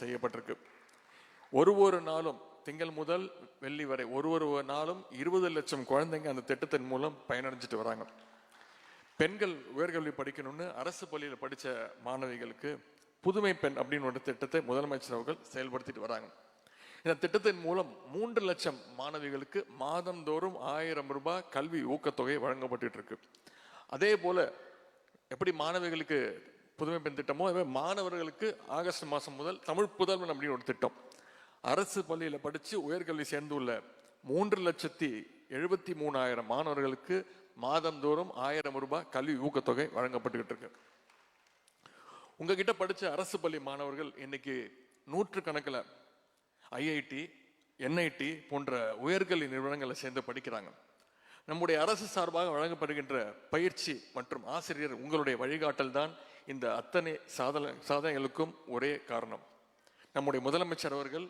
செய்யப்பட்டிருக்கு. ஒரு ஒரு நாளும் திங்கள் முதல் வெள்ளி வரை ஒரு ஒரு நாளும் இருபது லட்சம் குழந்தைங்க அந்த திட்டத்தின் மூலம் பயனடைஞ்சிட்டு வராங்க. பெண்கள் உயர்கல்வி படிக்கணும்னு அரசு பள்ளியில் படித்த மாணவிகளுக்கு புதுமை பெண் அப்படின்னு ஒரு திட்டத்தை முதலமைச்சர் அவர்கள் செயல்படுத்திட்டு வராங்க. இந்த திட்டத்தின் மூலம் மூன்று லட்சம் மாணவிகளுக்கு மாதந்தோறும் ஆயிரம் ரூபாய் கல்வி ஊக்கத்தொகை வழங்கப்பட்டு இருக்கு. அதே போல எப்படி மாணவிகளுக்கு புதுமை பெண் திட்டமோ அதே மாணவர்களுக்கு ஆகஸ்ட் மாதம் முதல் தமிழ் புதல்வன் அப்படின்னு ஒரு திட்டம். அரசு பள்ளியில் படித்து உயர்கல்வி சேர்ந்துள்ள மூன்று லட்சத்தி எழுபத்தி மூணாயிரம் மாணவர்களுக்கு மாதந்தோறும் ஆயிரம் ரூபாய் கல்வி ஊக்கத்தொகை வழங்கப்பட்டுக்கிட்டு இருக்கு. உங்ககிட்ட படித்த அரசு பள்ளி மாணவர்கள் இன்னைக்கு நூற்று கணக்கில் ஐஐடி என்ஐடி போன்ற உயர்கல்வி நிறுவனங்களை சேர்ந்து படிக்கிறாங்க. நம்முடைய அரசு சார்பாக வழங்கப்படுகின்ற பயிற்சி மற்றும் ஆசிரியர் உங்களுடைய வழிகாட்டல் தான் இந்த அத்தனை சாதன சாதனைகளுக்கும் ஒரே காரணம். நம்முடைய முதலமைச்சர் அவர்கள்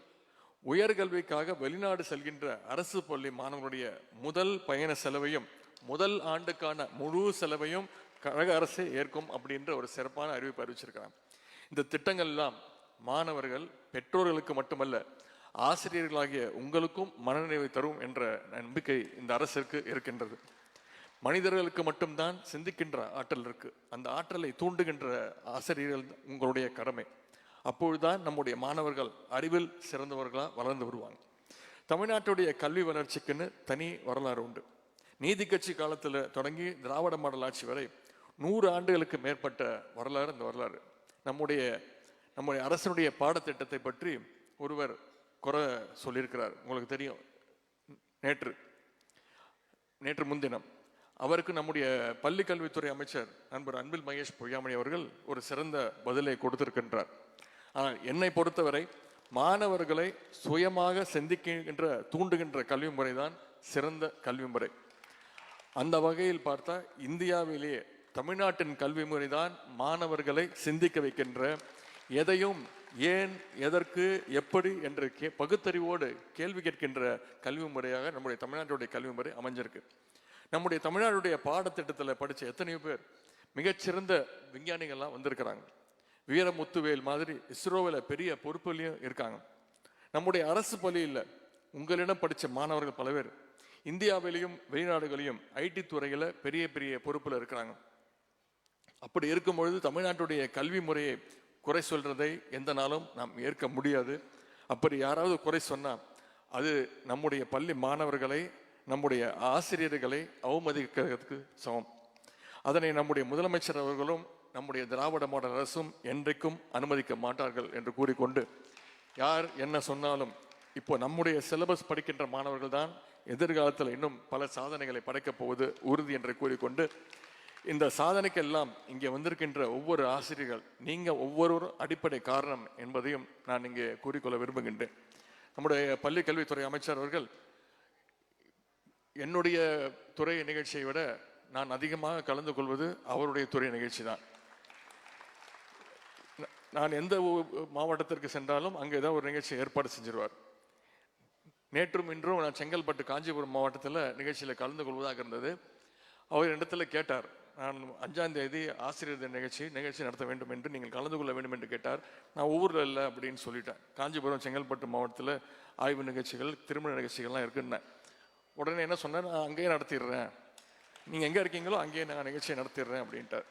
உயர்கல்விக்காக வெளிநாடு செல்கின்ற அரசு பள்ளி மாணவர்களுடைய முதல் பயண செலவையும் முதல் ஆண்டுக்கான முழு செலவையும் கழக அரசே ஏற்கும் அப்படின்ற ஒரு சிறப்பான அறிவிப்பு அறிவிச்சிருக்கிறாங்க. இந்த திட்டங்கள் எல்லாம் மாணவர்கள் பெற்றோர்களுக்கு மட்டுமல்ல ஆசிரியர்களாகிய உங்களுக்கும் மனநிறைவை தரும் என்ற நம்பிக்கை இந்த அரசிற்கு இருக்கின்றது. மனிதர்களுக்கு மட்டும்தான் சிந்திக்கின்ற ஆற்றல் இருக்கு. அந்த ஆற்றலை தூண்டுகின்ற ஆசிரியர்கள் உங்களுடைய கடமை. அப்பொழுதுதான் நம்முடைய மாணவர்கள் அறிவில் சிறந்தவர்களாக வளர்ந்து வருவாங்க. தமிழ்நாட்டுடைய கல்வி வளர்ச்சிக்குன்னு தனி வரலாறு உண்டு. நீதி கட்சி காலத்தில் தொடங்கி திராவிட மாடல் ஆட்சி வரை நூறு ஆண்டுகளுக்கு மேற்பட்ட வரலாறு இந்த வரலாறு. நம்முடைய நம்முடைய அரசனுடைய பாடத்திட்டத்தை பற்றி ஒருவர் குறை சொல்லியிருக்கிறார். உங்களுக்கு தெரியும். நேற்று நேற்று முன்தினம் அவருக்கு நம்முடைய பள்ளி கல்வித்துறை அமைச்சர் நண்பர் அன்பில் மகேஷ் பொய்யாமணி அவர்கள் ஒரு சிறந்த பதிலை கொடுத்திருக்கின்றார். ஆனால் என்னை பொறுத்தவரை மாணவர்களை சுயமாக சிந்திக்கின்ற தூண்டுகின்ற கல்வி முறை தான் சிறந்த கல்வி முறை. அந்த வகையில் பார்த்தா இந்தியாவிலேயே தமிழ்நாட்டின் கல்வி முறை தான் மாணவர்களை சிந்திக்க வைக்கின்ற எதையும் ஏன் எதற்கு எப்படி என்று கே பகுத்தறிவோடு கேள்வி கேட்கின்ற கல்வி முறையாக நம்முடைய தமிழ்நாட்டுடைய கல்வி முறை அமைஞ்சிருக்கு. நம்முடைய தமிழ்நாடுடைய பாடத்திட்டத்தில் படித்த எத்தனையோ பேர் மிகச்சிறந்த விஞ்ஞானிகள்லாம் வந்திருக்கிறாங்க. வீரமுத்துவேல் மாதிரி இஸ்ரோவில் பெரிய பொறுப்புலையும் இருக்காங்க. நம்முடைய அரசு பள்ளியில் உங்களிடம் படித்த மாணவர்கள் பல பேர். இந்தியாவிலையும் வெளிநாடுகளையும் ஐடி துறையில் பெரிய பெரிய பொறுப்பில் இருக்கிறாங்க. அப்படி இருக்கும் பொழுது தமிழ்நாட்டுடைய கல்வி முறையை குறை சொல்றதை எந்த நாளும் நாம் ஏற்க முடியாது. அப்படி யாராவது குறை சொன்னால் அது நம்முடைய பள்ளி மாணவர்களை நம்முடைய ஆசிரியர்களை அவமதிக்கிறதுக்கு சமம். அதனை நம்முடைய முதலமைச்சர் அவர்களும் நம்முடைய திராவிட மாடல் அரசும் என்றைக்கும் அனுமதிக்க மாட்டார்கள் என்று கூறிக்கொண்டு யார் என்ன சொன்னாலும் இப்போ நம்முடைய சிலபஸ் படிக்கின்ற மாணவர்கள் தான் எதிர்காலத்தில் இன்னும் பல சாதனைகளை படைக்கப் போவது உறுதி என்று கூறிக்கொண்டு இந்த சாதனைக்கெல்லாம் இங்கே வந்திருக்கின்ற ஒவ்வொரு ஆசிரியர்கள் நீங்கள் ஒவ்வொருவரும் அடிப்படை காரணம் என்பதையும் நான் இங்கே கூறிக்கொள்ள விரும்புகின்றேன். நம்முடைய பள்ளி கல்வித்துறை அமைச்சர் அவர்கள் என்னுடைய துறை நிகழ்ச்சியை விட நான் அதிகமாக கலந்து கொள்வது அவருடைய துறை நிகழ்ச்சி தான். நான் எந்த மாவட்டத்திற்கு சென்றாலும் அங்கே ஏதாவது ஒரு நிகழ்ச்சி ஏற்பாடு செஞ்சிருவார். நேற்றும் இன்றும் நான் செங்கல்பட்டு காஞ்சிபுரம் மாவட்டத்தில் நிகழ்ச்சியில் கலந்து கொள்வதாக இருந்தது. அவர் இடத்துல கேட்டார் நான் அஞ்சாம் தேதி ஆசிரியர் நிகழ்ச்சி நிகழ்ச்சி நடத்த வேண்டும் என்று நீங்கள் கலந்து கொள்ள வேண்டும் என்று கேட்டார். நான் ஊரில் இல்லை அப்படின்னு சொல்லிட்டேன். காஞ்சிபுரம் செங்கல்பட்டு மாவட்டத்தில் ஆய்வு நிகழ்ச்சிகள் திருமண நிகழ்ச்சிகள்லாம் இருக்குன்னேன் உடனே என்ன சொன்னேன் நான் அங்கேயே நடத்திடுறேன். நீங்கள் எங்கே இருக்கீங்களோ அங்கேயே நான் நிகழ்ச்சியை நடத்திடுறேன் அப்படின்ட்டார்.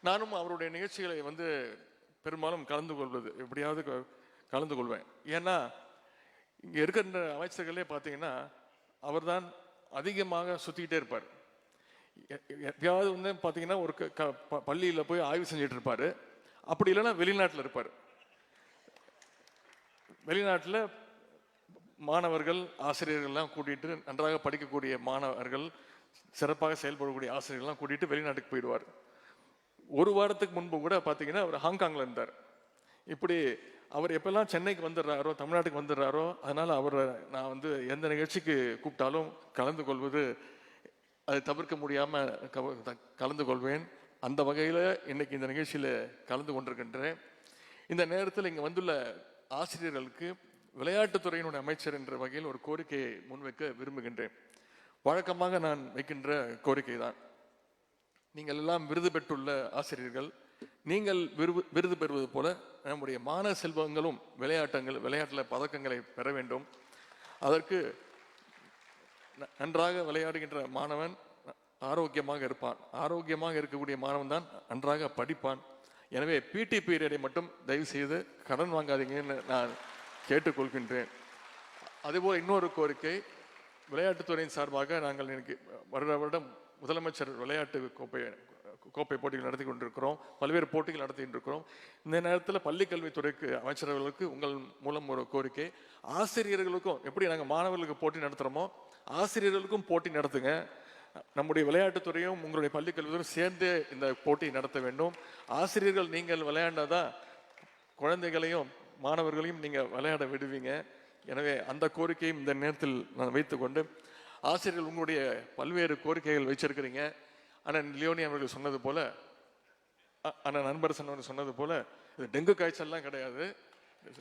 நானும் அவருடைய நிகழ்ச்சிகளை வந்து பெரும்பாலும் கலந்து கொள்வது எப்படியாவது க- கலந்து கொள்வேன். ஏன்னா இங்கே இருக்கின்ற அமைச்சர்களே பார்த்தீங்கன்னா அவர் தான் அதிகமாக சுற்றிக்கிட்டே இருப்பார். எப்பயாவது வந்து பார்த்தீங்கன்னா ஒரு க- க- ப- பள்ளியில் போய் ஆய்வு செஞ்சுட்டு இருப்பார். அப்படி இல்லைன்னா வெளிநாட்டில் இருப்பார். வெளிநாட்டில் மாணவர்கள் ஆசிரியர்கள்லாம் கூட்டிட்டு நன்றாக படிக்கக்கூடிய மாணவர்கள் சிறப்பாக செயல்படக்கூடிய ஆசிரியர்கள்லாம் கூட்டிட்டு வெளிநாட்டுக்கு போயிடுவார். ஒரு வாரத்துக்கு முன்பு கூட பார்த்தீங்கன்னா அவர் ஹாங்காங்கில் இருந்தார். இப்படி அவர் எப்பெல்லாம் சென்னைக்கு வந்துடுறாரோ தமிழ்நாட்டுக்கு வந்துடுறாரோ அதனால அவரை நான் வந்து எந்த நிகழ்ச்சிக்கு கூப்பிட்டாலும் கலந்து கொள்வது அதை தவிர்க்க முடியாமல் கலந்து கொள்வேன். அந்த வகையில் இன்னைக்கு இந்த நிகழ்ச்சியில் கலந்து கொண்டிருக்கின்றேன். இந்த நேரத்தில் இங்கே வந்துள்ள ஆசிரியர்களுக்கு விளையாட்டுத்துறையினுடைய அமைச்சர் என்ற வகையில் ஒரு கோரிக்கையை முன்வைக்க விரும்புகின்றேன். வழக்கமாக நான் வைக்கின்ற கோரிக்கை தான். நீங்கள் எல்லாம் விருது பெற்றுள்ள ஆசிரியர்கள் நீங்கள் விருது விருது பெறுவது போல நம்முடைய மாணவ செல்வங்களும் விளையாட்டங்கள் விளையாட்டில் பதக்கங்களை பெற வேண்டும். அதற்கு நன்றாக விளையாடுகின்ற மாணவன் ஆரோக்கியமாக இருப்பான். ஆரோக்கியமாக இருக்கக்கூடிய மாணவன் தான் நன்றாக படிப்பான். எனவே பிடி பீரியடை மட்டும் தயவு செய்து கடன் வாங்காதீங்கன்னு நான் கேட்டுக்கொள்கின்றேன். அதேபோல் இன்னொரு கோரிக்கை விளையாட்டுத்துறையின் சார்பாக நாங்கள் இன்னைக்கு வருட வருடம் முதலமைச்சர் விளையாட்டு கோப்பை கோப்பை போட்டிகள் நடத்தி கொண்டிருக்கிறோம். பல்வேறு போட்டிகள் நடத்திக்கொண்டிருக்கிறோம் இந்த நேரத்தில் பள்ளிக்கல்வித்துறைக்கு அமைச்சர்களுக்கு உங்கள் மூலம் ஒரு கோரிக்கை. ஆசிரியர்களுக்கும் எப்படி நாங்கள் மாணவர்களுக்கு போட்டி நடத்துகிறோமோ ஆசிரியர்களுக்கும் போட்டி நடத்துங்க. நம்முடைய விளையாட்டுத்துறையும் உங்களுடைய பள்ளிக்கல்வித்துறையும் சேர்ந்து இந்த போட்டியை நடத்த வேண்டும். ஆசிரியர்கள் நீங்கள் விளையாண்டாதான் குழந்தைகளையும் மாணவர்களையும் நீங்கள் விளையாட விடுவீங்க. எனவே அந்த கோரிக்கையும் இந்த நேரத்தில் நான் வைத்துக்கொண்டு ஆசிரியர்கள் உங்களுடைய பல்வேறு கோரிக்கைகள் வச்சிருக்கிறீங்க. அண்ணன் லியோனி அவர்கள் சொன்னது போல ஆனால் அண்ணன் நண்பர் சொன்னவர் சொன்னது போல இது டெங்கு காய்ச்சல்லாம் கிடையாது.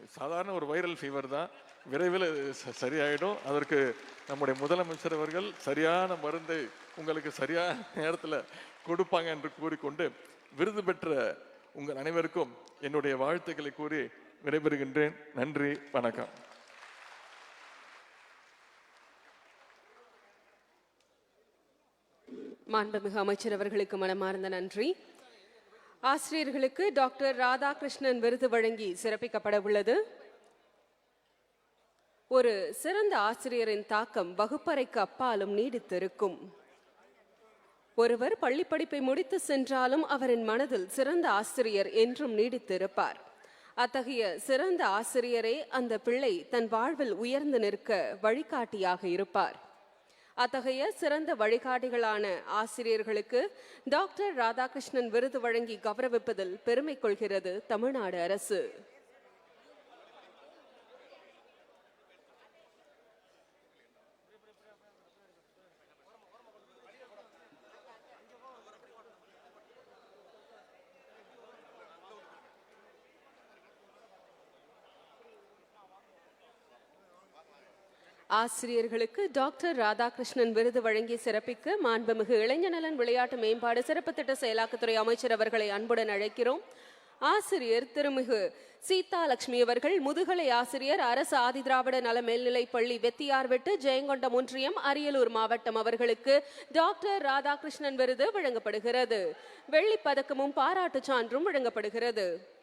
சாதாரண ஒரு வைரல் ஃபீவர் தான். விரைவில் ச- சரியாயிடும். அதற்கு நம்முடைய முதலமைச்சர் அவர்கள் சரியான மருந்தை உங்களுக்கு சரியான நேரத்தில் கொடுப்பாங்க என்று கூறிக்கொண்டு விருது பெற்ற உங்கள் அனைவருக்கும் என்னுடைய வாழ்த்துக்களை கூறி விடைபெறுகின்றேன். நன்றி வணக்கம். மாண்புமிகு அமைச்சர் அவர்களுக்கு மனமார்ந்த நன்றி. ஆசிரியர்களுக்கு டாக்டர் ராதாகிருஷ்ணன் விருது வழங்கி சிறப்பிக்கப்பட உள்ளது. ஒரு சிறந்த ஆசிரியரின் தாக்கம் வகுப்பறைக்கு அப்பாலும் நீடித்திருக்கும். ஒருவர் பள்ளிப்படிப்பை முடித்து சென்றாலும் அவரின் மனதில் சிறந்த ஆசிரியர் என்றும் நீடித்திருப்பார். அத்தகைய சிறந்த ஆசிரியரே அந்த பிள்ளை தன் வாழ்வில் உயர்ந்து நிற்க வழிகாட்டியாக இருப்பார். அத்தகைய சிறந்த வழிகாட்டிகளான ஆசிரியர்களுக்கு டாக்டர் ராதாகிருஷ்ணன் விருது வழங்கி கௌரவிப்பதில் பெருமை கொள்கிறது தமிழ்நாடு அரசு. ஆசிரியர்களுக்கு டாக்டர் ராதாகிருஷ்ணன் விருது வழங்கி சிறப்பிக்க மாண்புமிகு இளைஞநலன் விளையாட்டு மேம்பாடு சிறப்பு திட்ட செயலாக்கத்துறை அமைச்சர் அவர்களை அன்புடன் அழைக்கிறோம். ஆசிரியர் திருமிகு சீதா லட்சுமி அவர்கள் முதுகலை ஆசிரியர் அரசு ஆதிதிராவிட நல மேல்நிலைப் பள்ளி வெத்தியார்வெட்டு ஜெயங்கொண்டம் ஒன்றியம் அரியலூர் மாவட்டம் அவர்களுக்கு டாக்டர் ராதாகிருஷ்ணன் விருது வழங்கப்படுகிறது. வெள்ளிப் பதக்கமும் பாராட்டுச் சான்றும் வழங்கப்படுகிறது.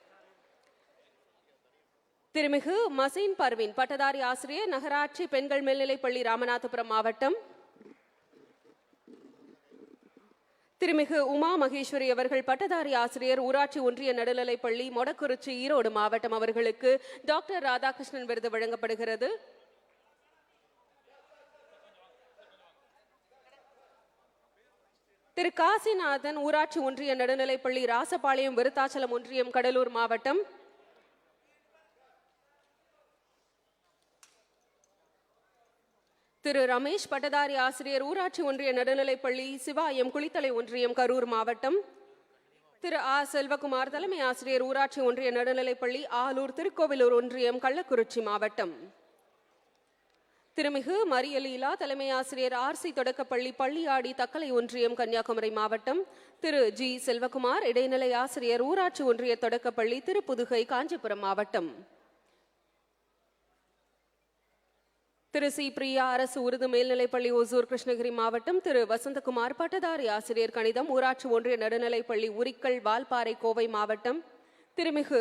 திருமிகு மசீன் பர்வீன் பட்டதாரி ஆசிரியர் நகராட்சி பெண்கள் மேல்நிலைப்பள்ளி ராமநாதபுரம் மாவட்டம். திருமிகு உமா மகேஸ்வரி அவர்கள் பட்டதாரி ஆசிரியர் ஊராட்சி ஒன்றிய நடுநிலைப்பள்ளி மொடக்குறிச்சி ஈரோடு மாவட்டம். அவர்களுக்கு டாக்டர் ராதாகிருஷ்ணன் விருது வழங்கப்படுகிறது. திரு காசிநாதன் ஊராட்சி ஒன்றிய நடுநிலைப்பள்ளி ராசபாளையம் விருத்தாச்சலம் ஒன்றியம் கடலூர் மாவட்டம். திரு ரமேஷ் பட்டதாரி ஆசிரியர் ஊராட்சி ஒன்றிய நடுநிலைப்பள்ளி சிவாயம் குளித்தலை ஒன்றியம் கரூர் மாவட்டம். திரு ஆ. செல்வகுமார் தலைமை ஆசிரியர் ஊராட்சி ஒன்றிய நடுநிலைப்பள்ளி ஆலூர் திருக்கோவிலூர் ஒன்றியம் கள்ளக்குறிச்சி மாவட்டம். திருமிகு மரியலீலா தலைமை ஆசிரியர் ஆர்சி தொடக்கப்பள்ளி பள்ளியாடி தக்கலை ஒன்றியம் கன்னியாகுமரி மாவட்டம். திரு ஜி. செல்வகுமார் இடைநிலை ஆசிரியர் ஊராட்சி ஒன்றிய தொடக்கப்பள்ளி திருப்புதுகை காஞ்சிபுரம் மாவட்டம். திரு சி. பிரியா அரசு உருது மேல்நிலைப்பள்ளி ஒசூர் கிருஷ்ணகிரி மாவட்டம் திரு வசந்தகுமார் பட்டதாரி ஆசிரியர் கணிதம் ஊராட்சி ஒன்றிய நடுநிலைப்பள்ளி உரிக்கல் வால்பாறை கோவை மாவட்டம் திருமிகு.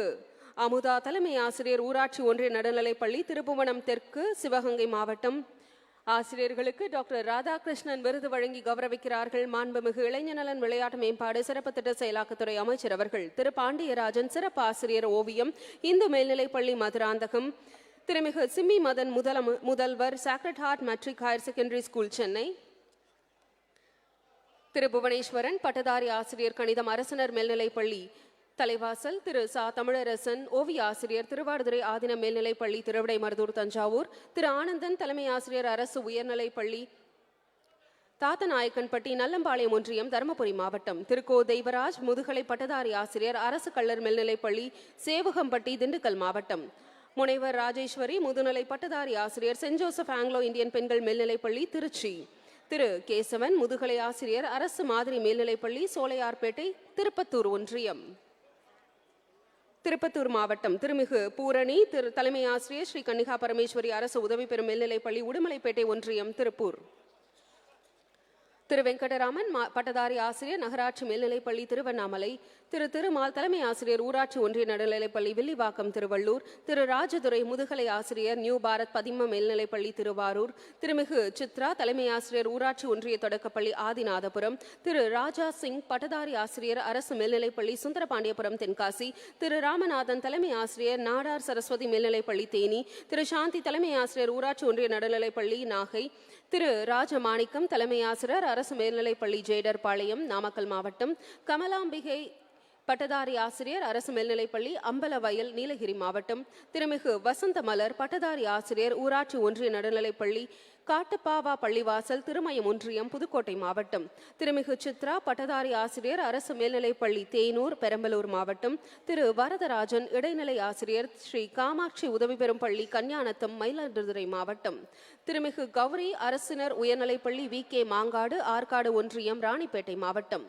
அமுதா தலைமை ஆசிரியர் ஊராட்சி ஒன்றிய நடுநிலைப்பள்ளி திருப்புவனம் தெற்கு சிவகங்கை மாவட்டம். ஆசிரியர்களுக்கு டாக்டர் ராதாகிருஷ்ணன் விருது வழங்கி கௌரவிக்கிறார்கள். மாண்புமிகு இளைஞநலன் விளையாட்டு மேம்பாடு சிறப்பு திட்ட செயலாக்கத்துறை அமைச்சர் அவர்கள். திரு. பாண்டியராஜன் சிறப்பு ஆசிரியர் ஓவியம் இந்து மேல்நிலைப்பள்ளி மதுராந்தகம். திருமிகு சிம்மி மதன் முதல முதல்வர் sacred heart matric higher secondary school Chennai Thiru Bhuvaneswaran பட்டதாரி ஆசிரியர் கணிதம் அரசனர் மேல்நிலைப்பள்ளி தலைவாசல். திரு சா. தமிழரசன் ஓவிய ஆசிரியர் திருவாடுதுறை ஆதின மேல்நிலைப்பள்ளி திருவிடை மருதூர் தஞ்சாவூர். திரு ஆனந்தன் தலைமை ஆசிரியர் அரசு உயர்நிலைப்பள்ளி தாத்தநாயக்கன்பட்டி நல்லம்பாளையம் ஒன்றியம் தருமபுரி மாவட்டம். திருக்கோ தெய்வராஜ் முதுகலை பட்டதாரி ஆசிரியர் அரசு கல்லர் மேல்நிலைப்பள்ளி சேவகம்பட்டி திண்டுக்கல் மாவட்டம். முனைவர் ராஜேஸ்வரி முதுநிலை பட்டதாரி ஆசிரியர் சென்ட் ஜோசப் ஆங்கிலோ இந்தியன் பெண்கள் மேல்நிலைப்பள்ளி திருச்சி. திரு. கேசவன் முதுகலை ஆசிரியர் அரசு மாதிரி மேல்நிலைப்பள்ளி சோலையார்பேட்டை திருப்பத்தூர் ஒன்றியம். திருப்பத்தூர் மாவட்டம் திருமிகு பூரணி திரு தலைமை ஆசிரியர் ஸ்ரீ கன்னிகா பரமேஸ்வரி அரசு உதவி பெறும் மேல்நிலைப்பள்ளி உடுமலைப்பேட்டை ஒன்றியம் திருப்பூர். திரு வெங்கடராமன் பட்டதாரி ஆசிரியர் நகராட்சி மேல்நிலைப்பள்ளி திருவண்ணாமலை திரு திருமால் தலைமை ஆசிரியர் ஊராட்சி ஒன்றிய நடுநிலைப்பள்ளி வில்லிவாக்கம் திருவள்ளூர் திரு ராஜதுரை முதுகலை ஆசிரியர் நியூ பாரத் பதிம மேல்நிலைப்பள்ளி திருவாரூர் திருமிகு சித்ரா தலைமை ஆசிரியர் ஊராட்சி ஒன்றிய தொடக்கப்பள்ளி ஆதிநாதபுரம் திரு ராஜா சிங் பட்டதாரி ஆசிரியர் அரசு மேல்நிலைப்பள்ளி சுந்தரபாண்டியபுரம் தென்காசி திரு ராமநாதன் தலைமை ஆசிரியர் நாடார் சரஸ்வதி மேல்நிலைப்பள்ளி தேனி திரு சாந்தி தலைமை ஆசிரியர் ஊராட்சி ஒன்றிய நடுநிலைப்பள்ளி நாகை திரு ராஜமாணிக்கம் தலைமை ஆசிரியர் அரசு மேல்நிலைப்பள்ளி ஜேடர்பாளையம் நாமக்கல் மாவட்டம் கமலாம்பிகை பட்டதாரி ஆசிரியர் அரசு மேல்நிலைப்பள்ளி அம்பலவயல் நீலகிரி மாவட்டம். திருமிகு வசந்தமலர் பட்டதாரி ஆசிரியர் ஊராட்சி ஒன்றிய நடுநிலைப்பள்ளி காட்டுப்பாவா பள்ளிவாசல் திருமயம் ஒன்றியம் புதுக்கோட்டை மாவட்டம். திருமிகு சித்ரா பட்டதாரி ஆசிரியர் அரசு மேல்நிலைப்பள்ளி தேனூர் பெரம்பலூர் மாவட்டம். திரு வரதராஜன் இடைநிலை ஆசிரியர் ஸ்ரீ காமாட்சி உதவி பெறும் பள்ளி கன்னியானத்தம் மயிலாடுதுறை மாவட்டம். திருமிகு கௌரி அரசினர் உயர்நிலைப்பள்ளி வி கே மாங்காடு ஆற்காடு ஒன்றியம் ராணிப்பேட்டை மாவட்டம்.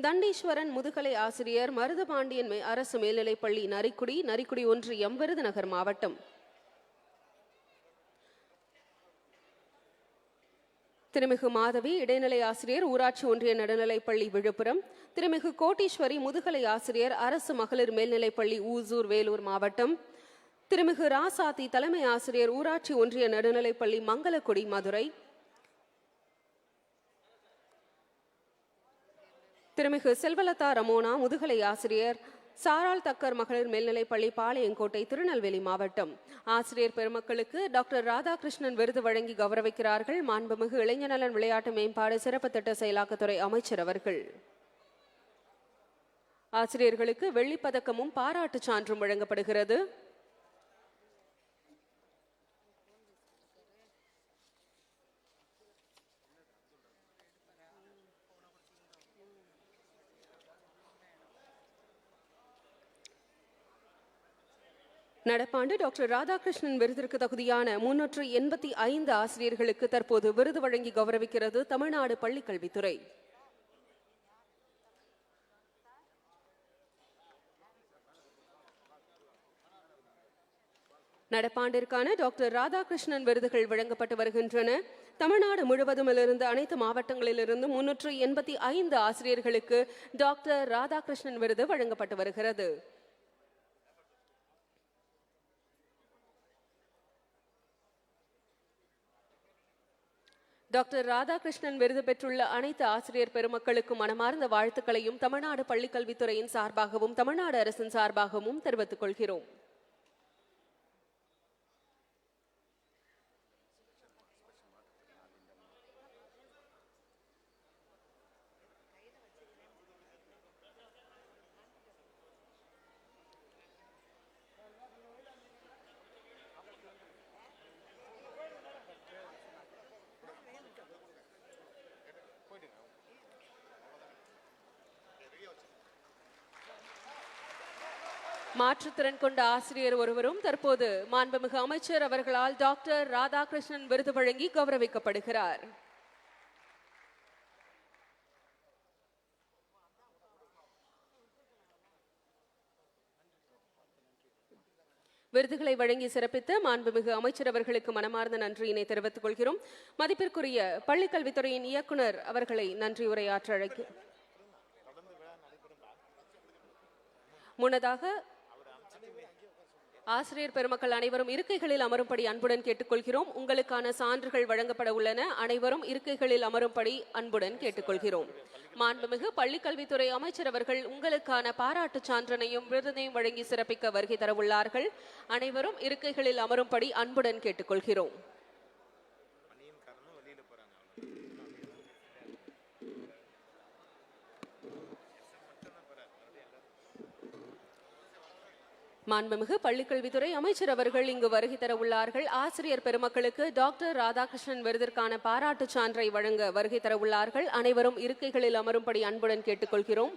தண்டீஸ்வரன் முதுகலை ஆசிரியர் மருதபாண்டியன் அரசு மேல்நிலைப்பள்ளி நரிக்குடி நரிக்குடி ஒன்றியம் விருதுநகர் மாவட்டம். திருமிகு மாதவி இடைநிலை ஆசிரியர் ஊராட்சி ஒன்றிய நடுநிலைப்பள்ளி விழுப்புரம். திருமிகு கோட்டீஸ்வரி முதுகலை ஆசிரியர் அரசு மகளிர் மேல்நிலைப்பள்ளி ஊசூர் வேலூர் மாவட்டம். திருமிகு ராசாத்தி தலைமை ஆசிரியர் ஊராட்சி ஒன்றிய நடுநிலைப்பள்ளி மங்களக்குடி மதுரை. திருமிகு செல்வலதா ரமோனா முதுகலை ஆசிரியர். சாரால் தக்கர் மகளிர் மேல்நிலைப்பள்ளி பாளையங்கோட்டை திருநெல்வேலி மாவட்டம். ஆசிரியர் பெருமக்களுக்கு டாக்டர் ராதாகிருஷ்ணன் விருது வழங்கி கௌரவிக்கிறார்கள். மாண்புமிகு இளைஞநலன் விளையாட்டு மேம்பாடு சிறப்பு திட்ட செயலாக்கத்துறை அமைச்சர் அவர்கள். ஆசிரியர்களுக்கு வெள்ளிப்பதக்கமும் பாராட்டுச் சான்றும் வழங்கப்படுகிறது. நடப்பாண்டு டாக்டர் ராதாகிருஷ்ணன் விருதிற்கு தகுதியான முன்னூற்று எண்பத்தி ஐந்து ஆசிரியர்களுக்கு தற்போது விருது வழங்கி கௌரவிக்கிறது தமிழ்நாடு பள்ளிக்கல்வித்துறை. நடப்பாண்டிற்கான டாக்டர் ராதாகிருஷ்ணன் விருதுகள் வழங்கப்பட்டு வருகின்றன. தமிழ்நாடு முழுவதுமிலிருந்து அனைத்து மாவட்டங்களிலிருந்து முன்னூற்று எண்பத்தி ஐந்து ஆசிரியர்களுக்கு டாக்டர் ராதாகிருஷ்ணன் விருது வழங்கப்பட்டு வருகிறது. டாக்டர் ராதாகிருஷ்ணன் விருது பெற்றுள்ள அனைத்து ஆசிரியர் பெருமக்களுக்கும் மனமார்ந்த வாழ்த்துக்களையும் தமிழ்நாடு பள்ளிக்கல்வித்துறையின் சார்பாகவும் தமிழ்நாடு அரசின் சார்பாகவும் தெரிவித்துக் கொள்கிறோம். மாற்றுத்திறன் கொண்ட ஆசிரியர் ஒருவரும் தற்போது மாண்புமிகு அமைச்சர் அவர்களால் டாக்டர் ராதாகிருஷ்ணன் விருது வழங்கி கௌரவிக்கப்படுகிறார். விருதுகளை வழங்கி சிறப்பித்த மாண்புமிகு அமைச்சர் அவர்களுக்கு மனமார்ந்த நன்றியினை தெரிவித்துக் கொள்கிறோம். மதிப்பிற்குரிய பள்ளிக்கல்வித்துறையின் இயக்குனர் அவர்களை நன்றி உரையாற்ற அழைக்க முன்னதாக ஆசிரியர் பெருமக்கள் அனைவரும் இருக்கைகளில் அமரும்படி அன்புடன் கேட்டுக்கொள்கிறோம். உங்களுக்கான சான்றுகள் வழங்கப்பட உள்ளன. அனைவரும் இருக்கைகளில் அமரும்படி அன்புடன் கேட்டுக்கொள்கிறோம். மாண்புமிகு பள்ளிக்கல்வித்துறை அமைச்சர் அவர்கள் உங்களுக்கான பாராட்டுச் சான்றனையும் விருதனையும் வழங்கி சிறப்பிக்க வருகை தரவுள்ளார்கள். அனைவரும் இருக்கைகளில் அமரும்படி அன்புடன் கேட்டுக்கொள்கிறோம். மாண்புமிகு பள்ளிக்கல்வித்துறை அமைச்சர் அவர்கள் இங்கு வருகை தர உள்ளார்கள் ஆசிரியர் பெருமக்களுக்கு டாக்டர் ராதாகிருஷ்ணன் விருதிற்கான பாராட்டுச் சான்றை வழங்க வருகை தர உள்ளார்கள் அனைவரும் இருக்கைகளில் அமரும்படி அன்புடன் கேட்டுக்கொள்கிறோம்.